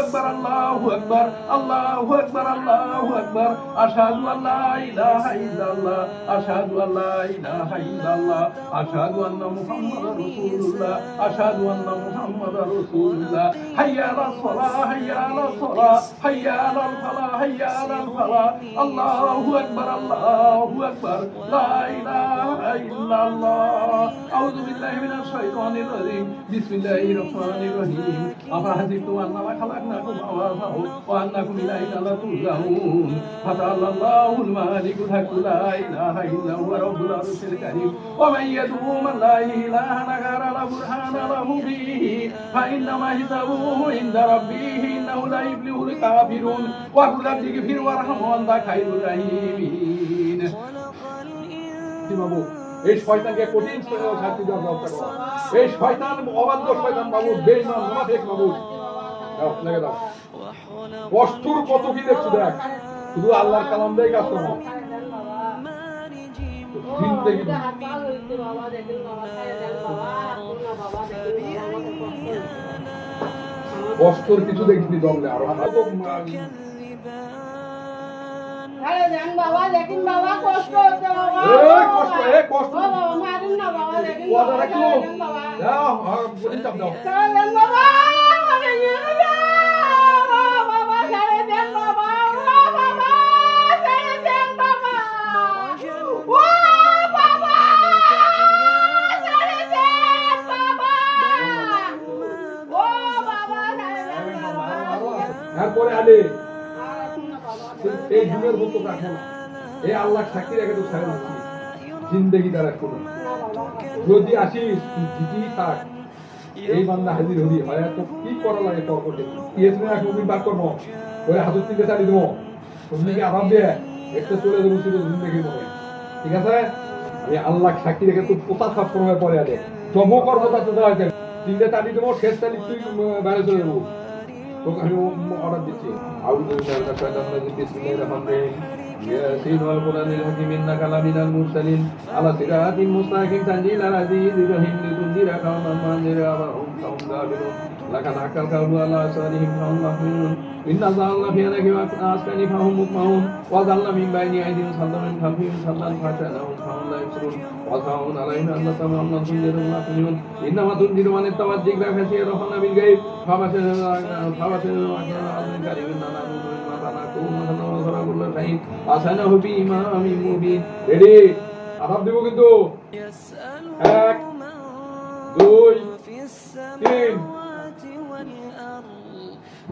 أكبر الله أكبر الله أكبر الله أكبر. أشهد أن لا إله إلا الله أشهد أن لا إله إلا الله أشهد أن محمد رسول الله أشهد أن محمد رسول الله. هيا على الصلاة حي على الصلاة هيا على الفلاح حي على الفلاح. الله أكبر الله أكبر. لا إله ইল্লাল্লাহ। আউযু বিল্লাহি মিনাশ শাইতানির রাজিম। বিসমিল্লাহির রহমানির রহিম। আফাহাসিবতুম আন্নামা খালাকনাকুম আবাসা ওয়া আন্নাকুম ইলাইনা লা তুরজাউন ফাতাল্লাহুল মালিকুল হাক্কু লা ইলাহা ইল্লা হুয়া রাব্বুল আরশিল কারীম। ওয়া মান ইয়াদউ মান লা ইলাহা গায়রা লা বুরহানা লাহু বিহি। ফাইন্নামা হিসাবুহু ইনদা রাব্বিহি। ইন্নাহু লা ইফলিহুল কাফিরুন। ওয়া কুল রাব্বিগফির ওয়ারহাম ওয়া আনতা খায়রুর রাহিমিন। বাবু এই শয়তানকে কঠিন শাস্তি দেওয়ার ব্যবস্থা এই শয়তান, অবাধ্য শয়তান বাবু বেইমান মুনাফিক দাও লেগে দাও। কষ্টর কত কি দেখছি, দেখ। শুধু আল্লাহর কালাম দেয় কাজ করো। কষ্টর কিছু দেখিনি জমলে আর আরে দেন বাবা দেখুন বাবা কষ্ট হচ্ছে বাবা এই কষ্ট, এই কষ্ট। ও বাবা মারুন না বাবা দেখুন ওয়াদা বাবা রাখো দেখুন বাবা দাও আর বলি চাপ দাও ছেড়ে দেন বাবা আমাকে নিয়ে যান বাবা ছেড়ে দেন বাবা ও বাবা ছেড়ে দেন বাবা ও বাবা ছেড়ে দেন বাবা ও বাবা ছেড়ে দেন বাবা এরপরে আলে আর এখন না বাবা এই যুগের মতো রাখে না। এই আল্লাহ সাক্ষী রেখে তো ছাড়া দিচ্ছি জিন্দেগি দ্বারা করো যদি আসিস, তুই থাক। এই বান্দা হাজির হবি। হয় তো কি করা লাগে তোর করতে ইয়েসনে এক মুভি বার করব ওই হাতের তিনটে চালিয়ে দেবো। তুমি কি আরাম দিয়ে একটা চলে দেবো শুধু জিন্দেগি মনে? ঠিক আছে? আমি আল্লাহ সাক্ষী রেখে তুই পোতা সব সময় পরে আছে জমো দেওয়া হয়েছে তিনটে চালিয়ে দেবো, শেষ চালি তুই বাইরে চলে যাব। আমি অর্ডার দিচ্ছি। আউযু বিল্লাহি শাইতানির রাজিম বিসমিল্লাহির রহমানির রহিম। ইয়াসিন ওয়াল কুরআনিল হাকিম ইন্নাকা লামিনাল মুরসালিন। আলা সিরাতিন মুস্তাকিম তানজিলাল আজিজির রহিম লিতুনজিরা কাওমান মা আনজিরা ওয়া হুম কাওম গাফিরুন লাকাদ হাক্কাল কাওলু আলা আসারিহিম ফাহুম মাহমুন জাআলনা ফি আনাকি ওয়া আসকানি ফাহুম মুকমাহুন ওয়া জাআলনা মিন বাইনি আইদিহিম সাল্লাম মিন খালফিহিম সাল্লাম ফাতানাহুম ফাহুম লা ইবসিরুন ওয়া সাউন আলাইহিম আন্না তামাম্মা তুনজিরু মা তুনজিরুন ইন্নামা তুনজিরু মান ইত্তাবা যিকরা ফাসিয়া রাফানা বিল গায়ব ফাবাশির ফাবাশির আযমিন কারিমিন নানা মা তানাকুম ওয়া সালাকুল্লাহ খাইর আসানাহু বিইমামিন মুবিন রেডি আরাম দেব কিন্তু এক দুই তিন